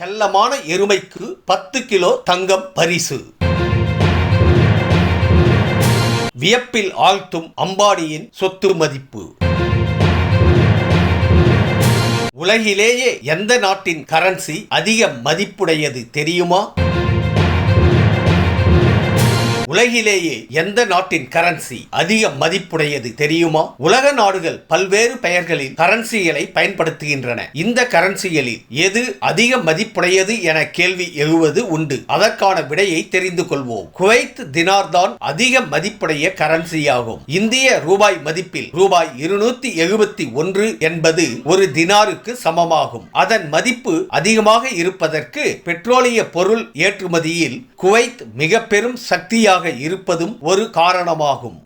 செல்லமான எருமைக்கு பத்து கிலோ தங்கம் பரிசு. வியப்பில் ஆழ்த்தும் அம்பானியின் சொத்து மதிப்பு. உலகிலேயே எந்த நாட்டின் கரன்சி அதிக மதிப்புடையது தெரியுமா? உலகிலேயே எந்த நாட்டின் கரன்சி அதிக மதிப்புடையது தெரியுமா? உலக நாடுகள் பல்வேறு பெயர்களில் கரன்சிகளை பயன்படுத்துகின்றன. இந்த கரன்சிகளில் எது அதிக மதிப்புடையது என கேள்வி எழுவது உண்டு. அதற்கான விடையை தெரிந்து கொள்வோம். குவைத் தினார் தான் அதிக மதிப்புடைய கரன்சியாகும் இந்திய ரூபாய் மதிப்பில் ரூபாய் இருநூத்தி எழுபத்தி ஒன்று என்பது ஒரு தினாருக்கு சமமாகும். அதன் மதிப்பு அதிகமாக இருப்பதற்கு பெட்ரோலிய பொருள் ஏற்றுமதியில் குவைத் மிக பெரும் சக்தியாக இருப்பதும் ஒரு காரணமாகும்.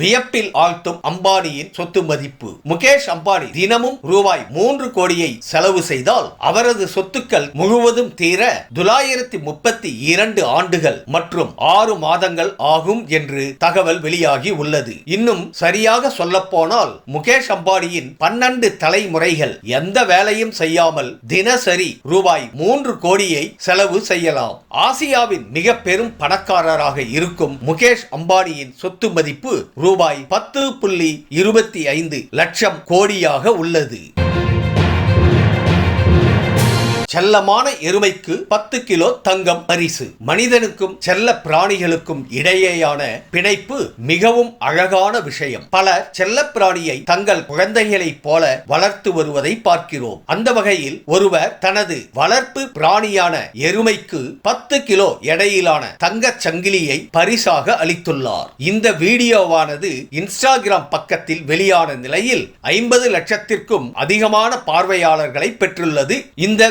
வியப்பில் ஆழ்த்தும் அம்பானியின் சொத்து மதிப்பு. முகேஷ் அம்பானி தினமும் ரூபாய் மூன்று கோடியை செலவு செய்தால் அவரது சொத்துக்கள் முழுவதும் தீர தொள்ளாயிரத்தி முப்பத்தி இரண்டு ஆண்டுகள் மற்றும் ஆறு மாதங்கள் ஆகும் என்று தகவல் வெளியாகி உள்ளது. இன்னும் சரியாக சொல்லப்போனால் முகேஷ் அம்பானியின் பன்னெண்டு தலைமுறைகள் எந்த வேலையும் செய்யாமல் தினசரி ரூபாய் மூன்று கோடியை செலவு செய்யலாம். ஆசியாவின் மிக பெரும் பணக்காரராக இருக்கும் முகேஷ் அம்பானியின் சொத்து மதிப்பு ரூபாய் ரூபாய் பத்து புள்ளி இருபத்தி ஐந்து லட்சம் கோடியாக உள்ளது. செல்லமான எருமைக்கு பத்து கிலோ தங்கம் பரிசு மனிதனுக்கும் செல்ல பிராணிகளுக்கும் இடையேயான பிணைப்பு மிகவும் அழகான விஷயம். பல செல்ல பிராணியை தங்கள் குழந்தைகளைப் போல வளர்த்து வருவதை பார்க்கிறோம். அந்த வகையில் ஒருவர் தனது வளர்ப்பு பிராணியான எருமைக்கு பத்து கிலோ எடையிலான தங்கச் சங்கிலியை பரிசாக அளித்துள்ளார். இந்த வீடியோவானது இன்ஸ்டாகிராம் பக்கத்தில் வெளியான நிலையில் ஐம்பது லட்சத்திற்கும் அதிகமான பார்வையாளர்களை பெற்றுள்ளது. இந்த